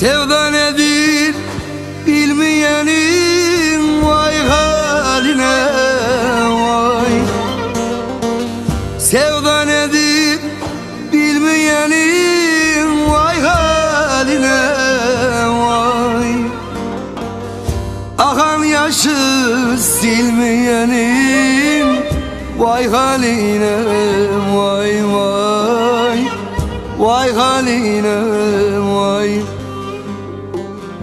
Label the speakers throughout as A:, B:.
A: Sevda nedir bilmeyenin? Vay haline vay. Sevda nedir bilmeyenin? Vay haline vay. Akan yaşı silmeyenin? Vay haline vay vay. Vay haline vay.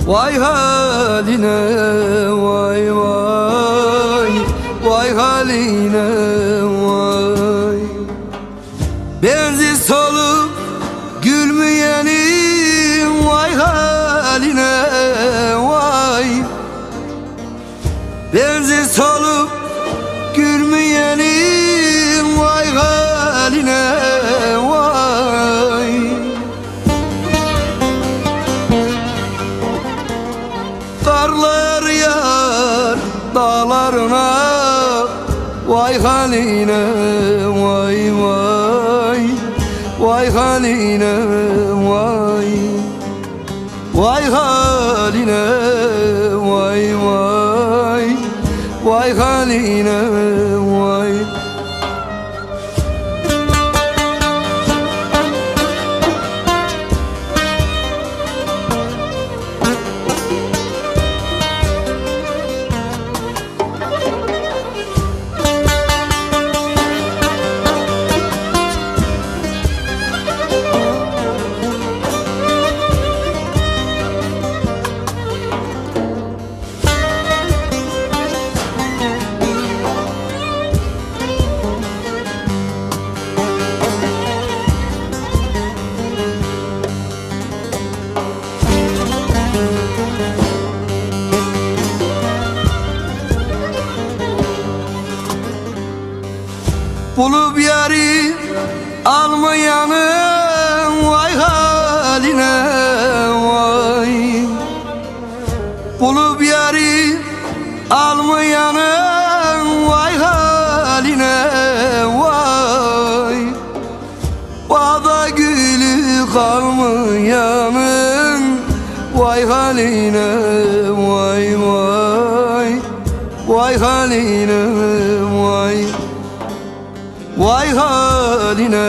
A: Vay haline vay vay. Vay haline vay. Benzi solup gülmeyenin Vay haline vay. Benzi solup gülmeyenin dağlarına. Vay haline vay vay. Vay haline vay. Vay haline vay vay. Vay haline vay Bulup yari almayanın vay haline vay. Bulup yari almayanın vay haline vay. Bağda gülü kalmayanın vay haline vay vay. Vay haline Vay haline